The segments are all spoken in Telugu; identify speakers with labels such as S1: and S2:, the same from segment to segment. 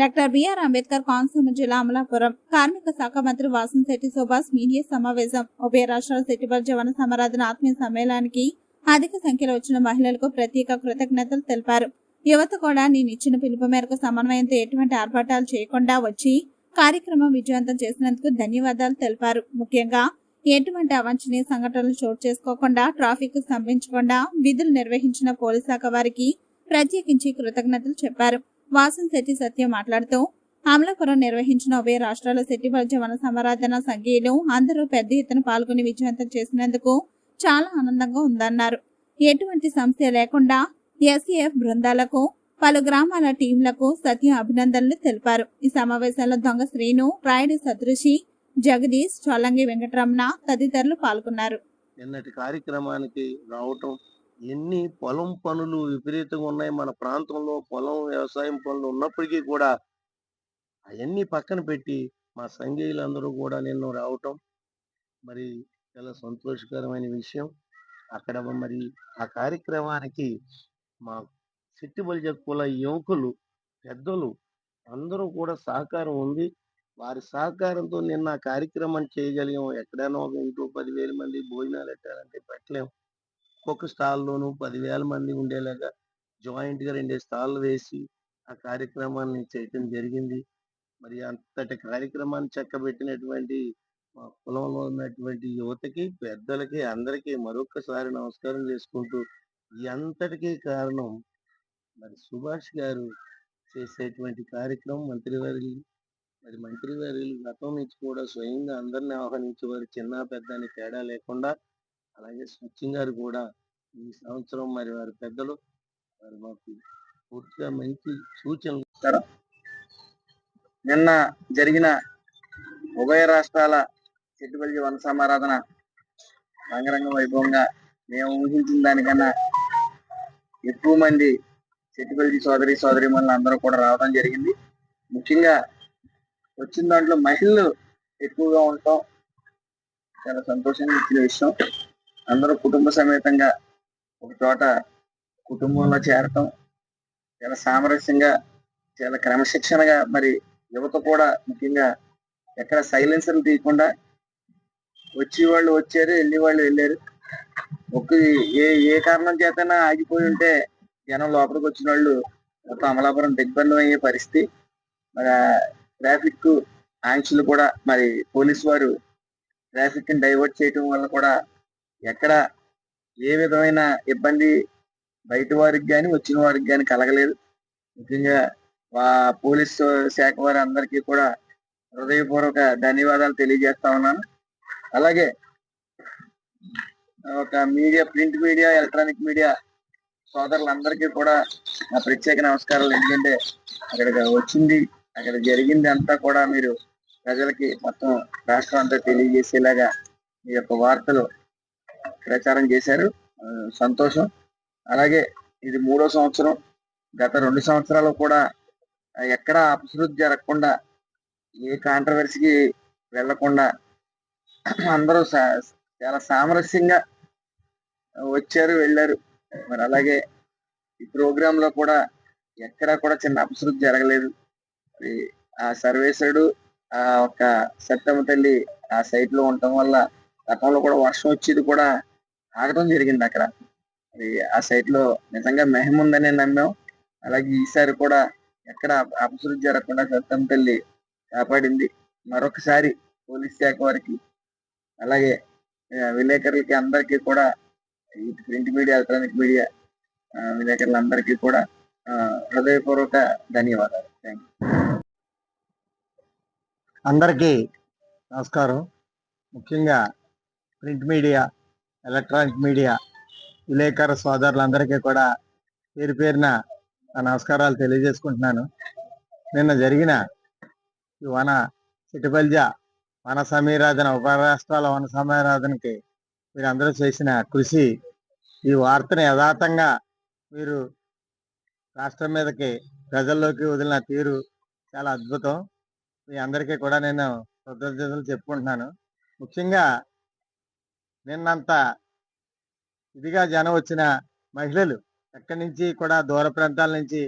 S1: డాక్టర్ బిఆర్ అంబేద్కర్ కోనసీమ జిల్లా అమలాపురం కార్మిక శాఖ మంత్రి శెట్టి సుభాష్ మీడియా సమావేశం ఉభయ రాష్ట్రాల సెట్టిబల్ జవన సమరాధన ఆత్మీయ సమ్మేళనానికి అధిక సంఖ్యలో వచ్చిన మహిళలకు ప్రత్యేక కృతజ్ఞతలు తెలిపారు యువత కూడా నేను ఇచ్చిన పిలుపు మేరకు సమన్వయంతో ఎటువంటి ఆర్భాటాలు చేయకుండా వచ్చి కార్యక్రమం విజయవంతం చేసినందుకు ధన్యవాదాలు తెలిపారు ముఖ్యంగా ఎటువంటి అవంచనీయ సంఘటనలు చోటు చేసుకోకుండా ట్రాఫిక్ స్తంభించకుండా విధులు నిర్వహించిన పోలీస్ శాఖ వారికి ప్రత్యేకించి కృతజ్ఞతలు చెప్పారు వాసన్ శెట్టి సత్య మాట్లాడుతూ అమలాపురం నిర్వహించిన ఉభయ రాష్ట్రాల శెట్టిపల్లి వన సమరాధన సంఘీయులు అందరూ పెద్ద ఎత్తున పాల్గొని విజయవంతం చేసినందుకు చాలా ఆనందంగా ఉందన్నారు ఎటువంటి సమస్య లేకుండా ఎస్ఏఎఫ్ బృందాలకు పలు గ్రామాల టీంలకు సత్యం అభినందనలు తెలిపారు ఈ సమావేశంలో దొంగ శ్రీను రాయుడు సదృశి జగదీష్ చోలంగి వెంకటరమణ తదితరులు పాల్గొన్నారు
S2: నిన్నటి కార్యక్రమానికి రావటం ఎన్ని పొలం పనులు విపరీతంగా ఉన్నాయి మన ప్రాంతంలో పొలం వ్యవసాయం పనులు ఉన్నప్పటికీ కూడా అవన్నీ పక్కన పెట్టి మా సంఘీయులందరూ కూడా నిన్ను రావటం మరి చాలా సంతోషకరమైన విషయం అక్కడ మరి ఆ కార్యక్రమానికి మా సిట్టిబలిజ కుల యువకులు పెద్దలు అందరూ కూడా సహకారం ఉంది వారి సహకారంతో నిన్న కార్యక్రమం చేయగలిగాం ఎక్కడైనా ఒక ఇంట్లో పదివేల మంది భోజనాలు పెట్టాలంటే పెట్టలేము ఒక్కొక్క స్టాల్లోనూ పదివేల మంది ఉండేలాగా జాయింట్గా రెండే స్టాల్ వేసి ఆ కార్యక్రమాన్ని చేయటం జరిగింది మరి అంతటి కార్యక్రమాన్ని చక్కబెట్టినటువంటి మా కులంలో ఉన్నటువంటి యువతకి పెద్దలకి అందరికీ మరొకసారి నమస్కారం చేసుకుంటూ ఈ కారణం మరి సుభాష్ గారు చేసేటువంటి కార్యక్రమం మంత్రివర్యులు మరి మంత్రివర్యులు గతం నుంచి కూడా స్వయంగా అందరిని ఆహ్వానించేవారు చిన్న పెద్ద అని తేడా లేకుండా అలాగే గారు కూడా ఈ సంవత్సరం మరి వారి పెద్దలు వారు మాకు పూర్తిగా మంచి సూచనలు నిన్న జరిగిన ఉభయ రాష్ట్రాల చెట్టుబల్లి వన సమారాధన రంగరంగ వైభవంగా మేము ఊహించిన దానికన్నా ఎక్కువ మంది చెట్టుబల్లి సోదరి సోదరి అందరూ కూడా రావడం జరిగింది ముఖ్యంగా వచ్చిన దాంట్లో మహిళలు ఎక్కువగా ఉండటం చాలా సంతోషంగా ఇచ్చిన విషయం అందరూ కుటుంబ సమేతంగా ఒక చోట కుటుంబంలో చేరటం చాలా సామరస్యంగా చాలా క్రమశిక్షణగా మరి యువత కూడా ముఖ్యంగా ఎక్కడ సైలెన్సర్లు తీయకుండా వచ్చి వాళ్ళు వచ్చారు వెళ్ళి వాళ్ళు వెళ్ళారు ఒక ఏ ఏ కారణం చేతనా ఆగిపోయి ఉంటే జనం లోపలికి వచ్చిన వాళ్ళు మొత్తం అమలాపురం దిగ్బంధం అయ్యే పరిస్థితి మరి ట్రాఫిక్ ఆంక్షలు కూడా మరి పోలీసు వారు ట్రాఫిక్ ని డైవర్ట్ చేయటం వల్ల కూడా ఎక్కడ ఏ విధమైన ఇబ్బంది బయట వారికి కానీ వచ్చిన వారికి కానీ కలగలేదు ముఖ్యంగా పోలీస్ శాఖ వారి అందరికీ కూడా హృదయపూర్వక ధన్యవాదాలు తెలియజేస్తా ఉన్నాను అలాగే ఒక media print media electronic media సోదరులందరికీ కూడా నా ప్రత్యేక నమస్కారాలు ఎందుకంటే అక్కడికి వచ్చింది అక్కడ జరిగింది అంతా కూడా మీరు ప్రజలకి మొత్తం రాష్ట్రం అంతా తెలియజేసేలాగా మీ యొక్క వార్తలు ప్రచారం చేశారు సంతోషం అలాగే ఇది మూడో సంవత్సరం గత రెండు సంవత్సరాలు కూడా ఎక్కడా అపశృద్ధి జరగకుండా ఏ కాంట్రవర్సీకి వెళ్లకుండా అందరూ చాలా సామరస్యంగా వచ్చారు వెళ్ళారు మరి అలాగే ఈ ప్రోగ్రామ్ లో కూడా ఎక్కడా కూడా చిన్న అపశృద్ధి జరగలేదు ఆ సర్వేశ్వరుడు ఆ ఒక సత్తమ్మ తల్లి ఆ సైట్ లో ఉండటం వల్ల గతంలో కూడా వర్షం వచ్చేది కూడా ఆగటం జరిగింది అక్కడ అది ఆ సైట్ లో నిజంగా మెహం ఉందని నమ్మాం అలాగే ఈసారి కూడా ఎక్కడ అపశృద్ధి జరగకుండా సత్తం తల్లి కాపాడింది మరొకసారి పోలీస్ శాఖ వారికి అలాగే విలేకరులకి అందరికీ కూడా ఇటు ప్రింట్ మీడియా ఎలక్ట్రానిక్ మీడియా విలేకరులందరికీ కూడా హృదయపూర్వక ధన్యవాదాలు థ్యాంక్ అందరికీ నమస్కారం ముఖ్యంగా ప్రింట్ మీడియా ఎలక్ట్రానిక్ మీడియా విలేకర సోదరులందరికీ కూడా పేరు పేరున నమస్కారాలు తెలియజేసుకుంటున్నాను నిన్న జరిగిన ఈ వన చిటిపల్జ వన సమీరాధన రాష్ట్రాల వన సమీరాధనకి మీరందరూ చేసిన కృషి ఈ వార్తను యథార్థంగా మీరు రాష్ట్రం మీదకి ప్రజల్లోకి వదిలిన తీరు చాలా అద్భుతం మీ అందరికీ కూడా నేను కృతజ్ఞతలు చెప్పుకుంటున్నాను ముఖ్యంగా నిన్నంత ఇదిగా జనం వచ్చిన మహిళలు ఎక్కడి నుంచి కూడా దూర ప్రాంతాల నుంచి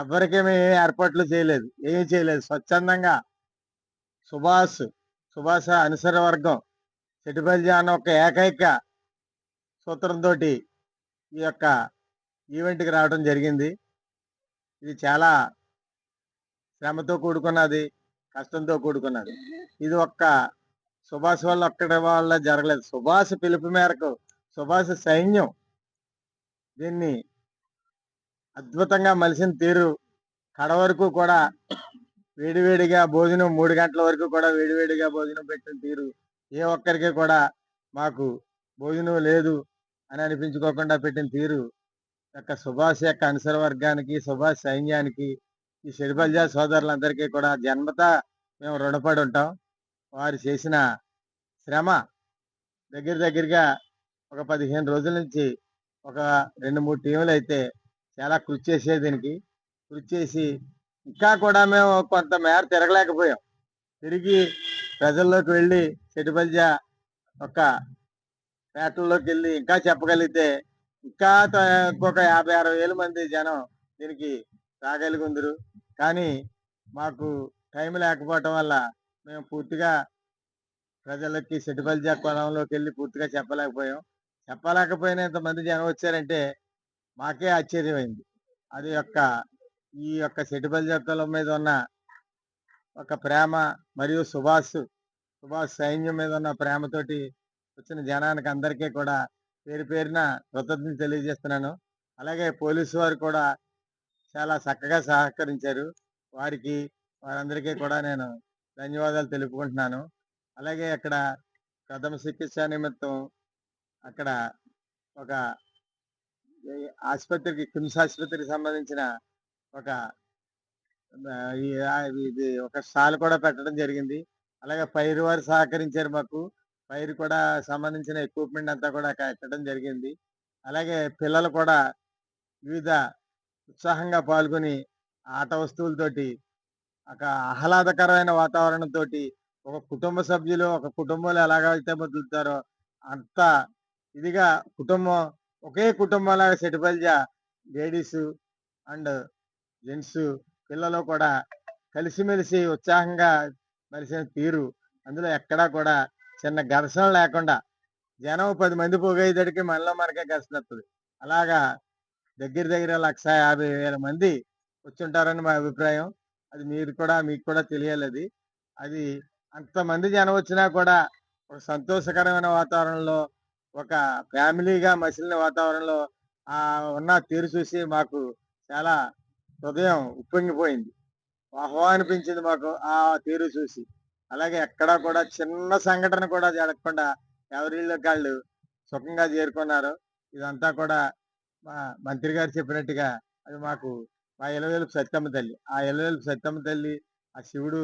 S2: ఎవరికేమీ ఏర్పాట్లు చేయలేదు ఏమీ చేయలేదు స్వచ్ఛందంగా సుభాష్ సుభాష అనుసర వర్గం సెటిబల్జా అన్న ఒక ఏకైక సూత్రంతో ఈ యొక్క ఈవెంట్కి రావడం జరిగింది ఇది చాలా శ్రమతో కూడుకున్నది కష్టంతో కూడుకున్నది ఇది ఒక్క సుభాష్ వల్ల ఒక్కడి వాళ్ళ జరగలేదు సుభాష్ పిలుపు మేరకు సుభాష్ సైన్యం దీన్ని అద్భుతంగా మలిసిన తీరు కడ వరకు కూడా వేడివేడిగా భోజనం మూడు గంటల వరకు కూడా వేడివేడిగా భోజనం పెట్టిన తీరు ఏ ఒక్కరికి కూడా మాకు భోజనం లేదు అని అనిపించుకోకుండా పెట్టిన తీరు యొక్క సుభాష్ యొక్క అనుసర వర్గానికి సుభాష్ సైన్యానికి ఈ షెడ్బల్జా సోదరులందరికీ కూడా జన్మత మేము రుణపడి ఉంటాం వారు చేసిన శ్రమ దగ్గర దగ్గరగా ఒక పదిహేను రోజుల నుంచి ఒక రెండు మూడు టీములు అయితే చాలా కృషి చేసేది దీనికి కృషి చేసి ఇంకా కూడా మేము కొంత మేర తిరగలేకపోయాం తిరిగి ప్రజల్లోకి వెళ్ళి చెటిపల్జ ఒక పేటల్లోకి వెళ్ళి ఇంకా చెప్పగలిగితే ఇంకా ఇంకొక యాభై అరవై వేల మంది జనం దీనికి ఉందరు కానీ మాకు టైం లేకపోవటం వల్ల మేము పూర్తిగా ప్రజలకి సెటిఫల్జా కొలంలోకి వెళ్ళి పూర్తిగా చెప్పలేకపోయాం చెప్పలేకపోయినా ఇంతమంది జనం వచ్చారంటే మాకే ఆశ్చర్యమైంది అది యొక్క ఈ యొక్క సెటిబల్ కులం మీద ఉన్న ఒక ప్రేమ మరియు సుభాష్ సుభాష్ సైన్యం మీద ఉన్న ప్రేమతోటి వచ్చిన జనానికి అందరికీ కూడా పేరు పేరున కృతజ్ఞత తెలియజేస్తున్నాను అలాగే పోలీసు వారు కూడా చాలా చక్కగా సహకరించారు వారికి వారందరికీ కూడా నేను ధన్యవాదాలు తెలుపుకుంటున్నాను అలాగే అక్కడ ప్రథమ చికిత్స నిమిత్తం అక్కడ ఒక ఆసుపత్రికి కిమ్స్ ఆసుపత్రికి సంబంధించిన ఒక ఇది ఒక స్టాల్ కూడా పెట్టడం జరిగింది అలాగే పైరు వారు సహకరించారు మాకు పైరు కూడా సంబంధించిన ఎక్విప్మెంట్ అంతా కూడా పెట్టడం జరిగింది అలాగే పిల్లలు కూడా వివిధ ఉత్సాహంగా పాల్గొని ఆట వస్తువులతోటి ఒక ఆహ్లాదకరమైన వాతావరణంతోటి ఒక కుటుంబ సభ్యులు ఒక కుటుంబంలో ఎలాగైతే బతుకుతారో అంత ఇదిగా కుటుంబం ఒకే కుటుంబంలాగా సెటిపల్జా లేడీస్ అండ్ జెంట్స్ పిల్లలు కూడా కలిసిమెలిసి ఉత్సాహంగా మెలిసిన తీరు అందులో ఎక్కడా కూడా చిన్న ఘర్షణ లేకుండా జనం పది మంది పోగేదడికి మనలో మనకే ఘర్షణ వస్తుంది అలాగా దగ్గర దగ్గర లక్ష యాభై వేల మంది ఉంటారని మా అభిప్రాయం అది మీరు కూడా మీకు కూడా తెలియాలి అది అంతమంది జనం వచ్చినా కూడా ఒక సంతోషకరమైన వాతావరణంలో ఒక ఫ్యామిలీగా మసిలిన వాతావరణంలో ఆ ఉన్న తీరు చూసి మాకు చాలా హృదయం ఉప్పొంగిపోయింది అనిపించింది మాకు ఆ తీరు చూసి అలాగే ఎక్కడా కూడా చిన్న సంఘటన కూడా జరగకుండా ఎవరిళ్ళ కాళ్ళు సుఖంగా చేరుకున్నారు ఇదంతా కూడా మా మంత్రి గారు చెప్పినట్టుగా అది మాకు మా ఎలవేలుపు సత్యమ్మ తల్లి ఆ ఎలవేలుపు సత్యమ్మ తల్లి ఆ శివుడు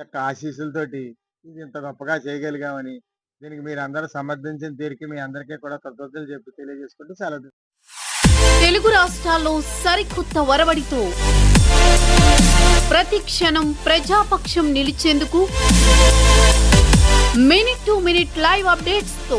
S2: యొక్క ఆశీస్సులతోటి ఇది ఇంత గొప్పగా చేయగలిగామని దీనికి మీరు అందరూ సమర్థించిన తీరికి మీ అందరికీ కూడా కృతజ్ఞతలు చెప్పి తెలియజేసుకుంటూ సెలవు
S3: తెలుగు రాష్ట్రాల్లో సరికొత్త వరవడితో ప్రతి క్షణం ప్రజాపక్షం నిలిచేందుకు మినిట్ టు మినిట్ లైవ్ అప్డేట్స్తో